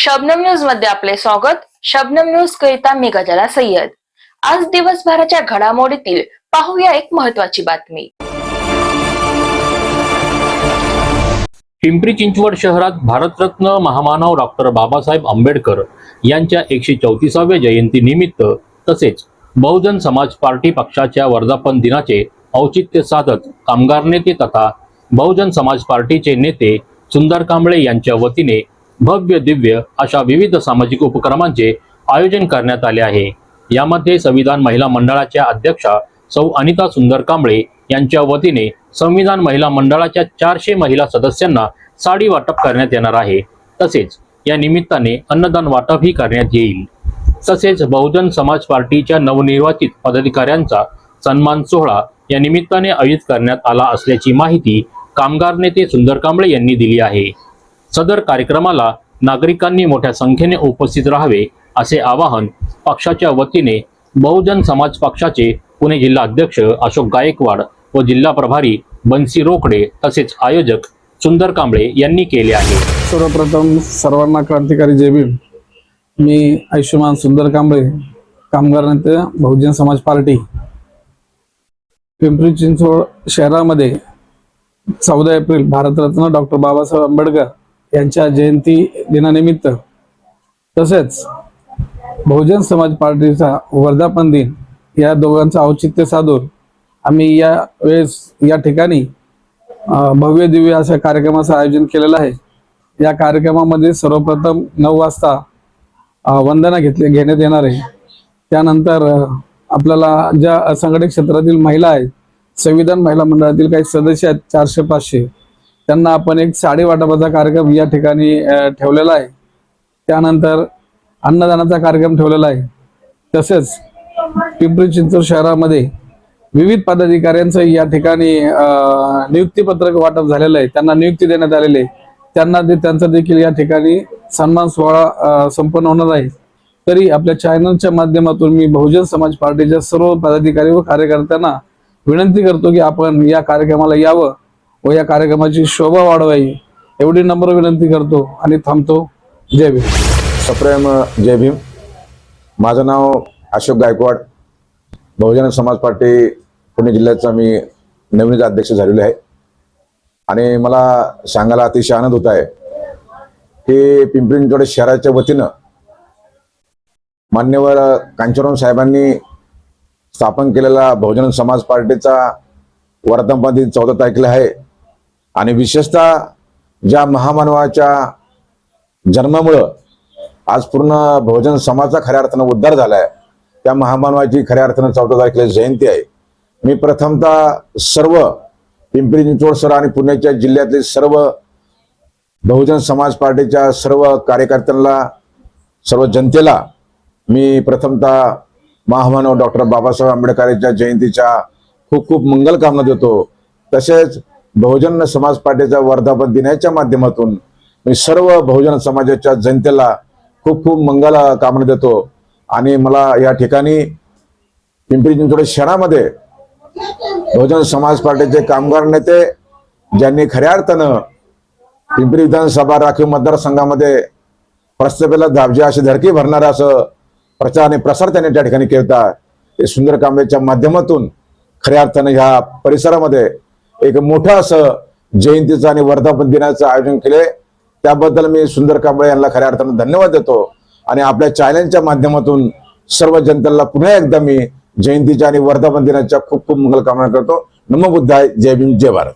शबनम न्यूजमध्ये आपले स्वागत. शबनम न्यूज करिता मी गजाला सय्यद. आज दिवसभराच्या घडामोडीतील पाहूया एक महत्वाची बातमी. पिंपरी चिंचवड शहरात भारतरत्न महामानव डॉक्टर बाबासाहेब आंबेडकर यांच्या एकशे चौतीसाव्या जयंती निमित्त तसेच बहुजन समाज पार्टी पक्षाच्या वर्धापन दिनाचे औचित्य साधत कामगार नेते तथा बहुजन समाज पार्टीचे नेते सुंदर कांबळे यांच्या वतीने भव्य दिव्य अशा विविध सामाजिक उपक्रमांचे आयोजन करण्यात आले आहे. यामध्ये संविधान महिला मंडळाच्या अध्यक्षा सौ अनिता सुंदर कांबळे यांच्या वतीने संविधान महिला मंडळाच्या चारशे महिला सदस्यांना साडी वाटप करण्यात येणार आहे. तसेच या निमित्ताने अन्नदान वाटपही करण्यात येईल. तसेच बहुजन समाज पार्टीच्या नवनिर्वाचित पदाधिकाऱ्यांचा सन्मान सोहळा या निमित्ताने आयोजित करण्यात आला असल्याची माहिती कामगार नेते सुंदर कांबळे यांनी दिली आहे. सदर कार्यक्रमाला नागरिकांनी मोठ्या संख्येने उपस्थित राहावे असे आवाहन पक्षाच्या वतीने बहुजन समाज पक्षाचे पुणे जिल्हा अध्यक्ष अशोक गायकवाड व जिल्हा प्रभारी बन्सी रोकडे तसेच आयोजक सुंदर कांबळे यांनी केले आहे. सर्वप्रथम सर्वांना क्रांतिकारी जय भीम. मी आयुष्यमान सुंदर कांबळे कामगार नेते बहुजन समाज पार्टी. पिंपरी चिंचवड शहरामध्ये चौदा एप्रिल भारतरत्न डॉक्टर बाबासाहेब आंबेडकर यांच्या जयंती दिनानिमित्त. तसेच बहुजन समाज पार्टीचा वर्धापन दिन या दोघांचं औचित्य साधून आम्ही या वेळेस या ठिकाणी भव्य दिव्य अशा कार्यक्रमाचं आयोजन केलेलं आहे. या कार्यक्रमामध्ये सर्वप्रथम नऊ वाजता वंदना घेतले घेण्यात येणार आहे. त्यानंतर आपल्याला ज्या असंघटित क्षेत्रातील महिला आहेत संविधान महिला मंडळातील काही सदस्य आहेत चारशे पाचशे. त्यांना आपण एक साडी वाटपाचा कार्यक्रम या ठिकाणी ठेवलेला आहे. त्यानंतर अन्नदानाचा कार्यक्रम ठेवलेला आहे. तसेच पिंपरी चिंचवड शहरामध्ये विविध पदाधिकाऱ्यांचं या ठिकाणी नियुक्तीपत्रक वाटप झालेलं आहे. त्यांना नियुक्ती देण्यात आलेली आहे. त्यांना ते त्यांचा देखील या ठिकाणी सन्मान सोहळा संपन्न होणार आहे. तरी आपल्या चॅनलच्या माध्यमातून मी बहुजन समाज पार्टीच्या सर्व पदाधिकारी व कार्यकर्त्यांना विनंती करतो की आपण या कार्यक्रमाला यावं. व या कार्यक्रमाची शोभा वाढवावी एवढी नम्र विनंती करतो आणि थांबतो. जय भीम. सप्रेम जय भीम. माझं नाव अशोक गायकवाड. बहुजन समाज पार्टी पुणे जिल्ह्याचा मी नवीनच अध्यक्ष झालेलो आहे. आणि मला सांगायला अतिशय आनंद होत आहे की पिंपरी चिंचवड शहराच्या वतीनं मान्यवर कांचनराव साहेबांनी स्थापन केलेला बहुजन समाज पार्टीचा वर्धापन दिन चौदा तारखेला आहे. आणि विशेषतः ज्या महामानवाच्या जन्मामुळं आज पूर्ण बहुजन समाजाचा खऱ्या अर्थानं उद्धार झालाय त्या महामानवाची खऱ्या अर्थानं चौदा तारखेला जयंती आहे. मी प्रथमतः सर्व पिंपरी चिंचवड सर आणि पुण्याच्या जिल्ह्यातील सर्व बहुजन समाज पार्टीच्या सर्व कार्यकर्त्यांना सर्व जनतेला मी प्रथमतः महामानव डॉक्टर बाबासाहेब आंबेडकरांच्या जयंतीच्या खूप खूप मंगल कामना देतो. तसेच बहुजन समाज पार्टीच्या वर्धापन दिनाच्या माध्यमातून मी सर्व बहुजन समाजाच्या जनतेला खूप खूप मंगल कामना देतो. आणि मला या ठिकाणी पिंपरी चिंचवड शहरामध्ये बहुजन समाज पार्टीचे कामगार नेते ज्यांनी खऱ्या अर्थानं पिंपरी विधानसभा राखीव मतदारसंघामध्ये प्रस्थापेला दाबजे अशी धडकी भरणारा असं प्रचार आणि प्रसार त्यांनी त्या ठिकाणी केला ते सुंदर कांबळेच्या माध्यमातून खऱ्या अर्थानं ह्या परिसरामध्ये एक मोठं असं जयंतीचं आणि वर्धापन दिनाचं आयोजन केले त्याबद्दल मी सुंदर कांबळे यांना खऱ्या अर्थानं धन्यवाद देतो. आणि आपल्या चॅनलच्या माध्यमातून सर्व जनतेला पुन्हा एकदा मी जयंतीच्या आणि वर्धापन दिनाच्या खूप खूप मंगल कामना करतो. नमो बुद्धाय जय भीम जय भारत.